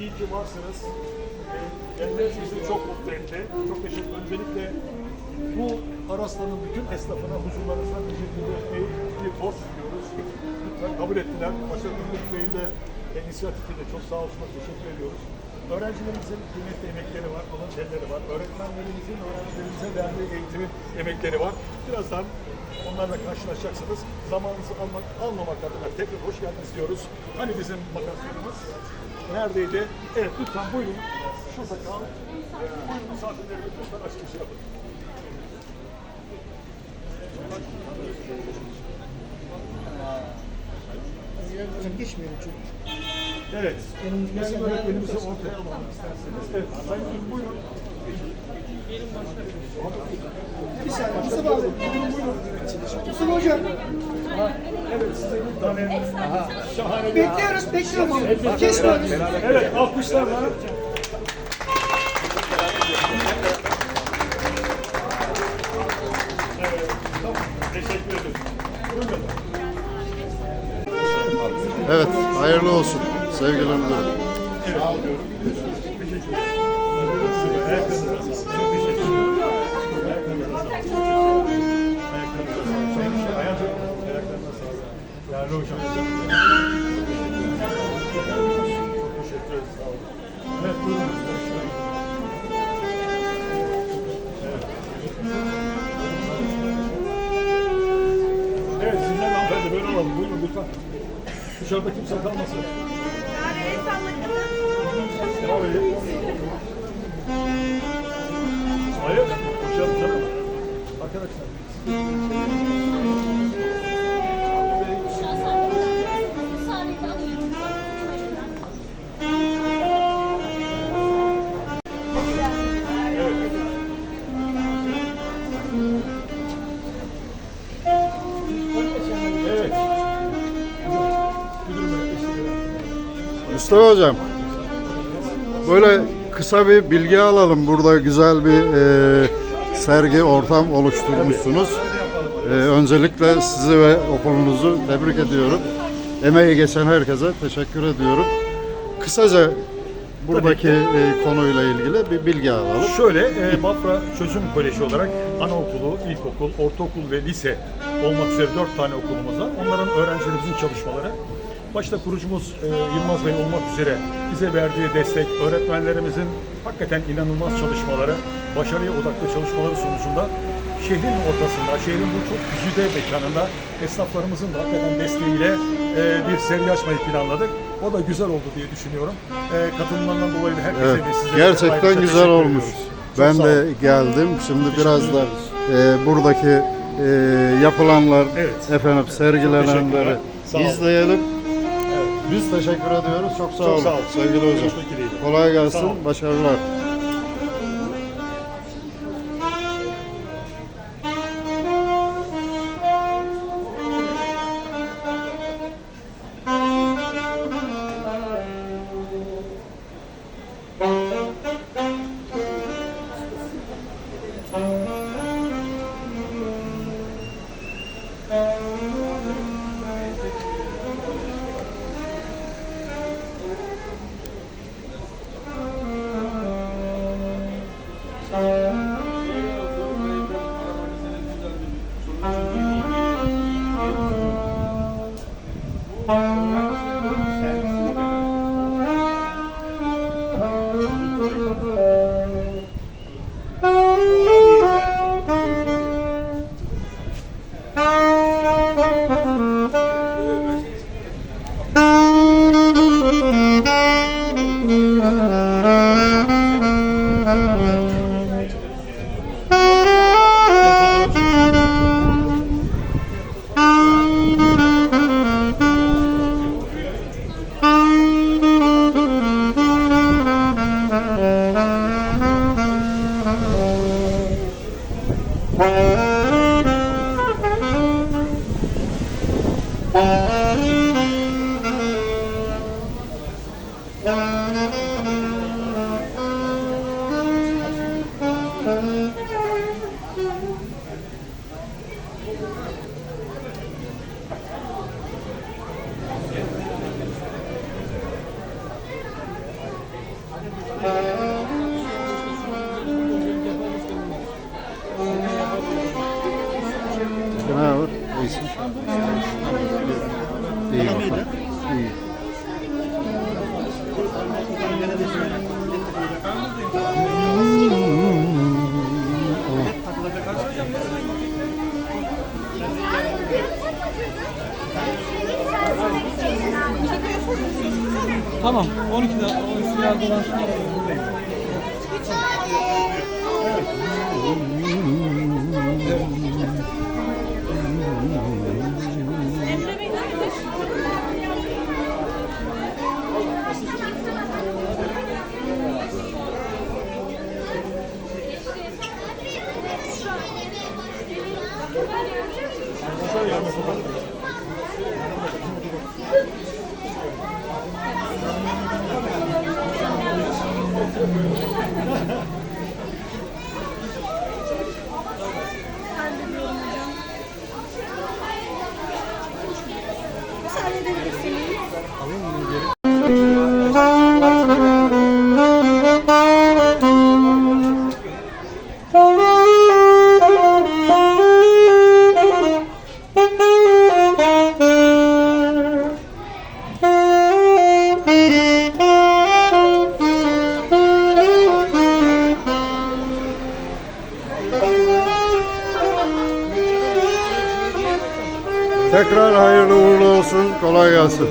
İyi ki varsınız. Geldiğiniz bizi çok mutlu etti. Çok teşekkür. Öncelikle bu Araslan'ın bütün esnafına huzurlarınızdan teşekkür etmeyi bir borç duyuyoruz. Lütfen kabul ettiler. Ümit Bey'in de inisiyatifiyle çok sağ olsunlar. Teşekkür ediyoruz. Öğrencilerimizin kıymetli emekleri var, alın terleri var. Öğretmenlerimizin, öğrencilerimize verdiği eğitimin emekleri var. Birazdan onlarla karşılaşacaksınız. Zamanınızı almak, almamak adına tekrar hoş geldiniz diyoruz. Hani bizim makaslarımız neredeydi? Evet lütfen buyurun. Şurada kal. Buyurun misafirlerimiz lütfen açılış yapın. Hocam geçmiyorum çünkü. Evet. Bizim öğretmenimizi ortaya alalım isterseniz. Evet. Sayın buyurun. Bir saniye Mustafa abi. Mustafa hocam. Evet size bir tane şahane. Bekliyoruz, bekliyoruz. Kesmiyoruz. Evet alkışlarla. Evet, hayırlı olsun sevgili müdürüm. Evet, alalım. Buyurun lütfen. Dışarıda kimse kalmasın. Orayı. Hayır, hocam canım. Arkadaşlar. Mustafa Hocam, böyle kısa bir bilgi alalım. Burada güzel bir e, sergi ortam oluşturmuşsunuz. E, öncelikle sizi ve okulunuzu tebrik ediyorum. Emeği geçen herkese teşekkür ediyorum. Kısaca buradaki e, konuyla ilgili bir bilgi alalım. Şöyle, e, Bafra Çözüm Koleji olarak anaokulu, ilkokul, ortaokul ve lise olmak üzere dört tane okulumuz var. Onların öğrencilerimizin çalışmaları, başta kurucumuz e, Yılmaz Bey olmak üzere bize verdiği destek, öğretmenlerimizin hakikaten inanılmaz çalışmaları, başarıya odaklı çalışmaları sonucunda şehrin ortasında, şehrin bu çok güzide mekanında esnaflarımızın da hakikaten desteğiyle e, bir seri açmayı planladık. O da güzel oldu diye düşünüyorum. E, katılımlarından dolayı da herkese Evet, de ayrıca gerçekten güzel olmuş. Çok Ben de geldim. Şimdi biraz da e, buradaki e, yapılanlar, Evet. efendim sergilenenleri izleyelim. Biz teşekkür ediyoruz. Çok sağ olun. Çok sağ olun. Sevgili hocam. Görüşmek dileğiyle. Kolay Sağ gelsin. Başarılar. İyisin. İyi bakalım. İyi. Tamam, 12 lira, 12 lira dolar. Buradayım. Müsaade edebilirsiniz. Tekrar hayırlı uğurlu olsun. Kolay gelsin.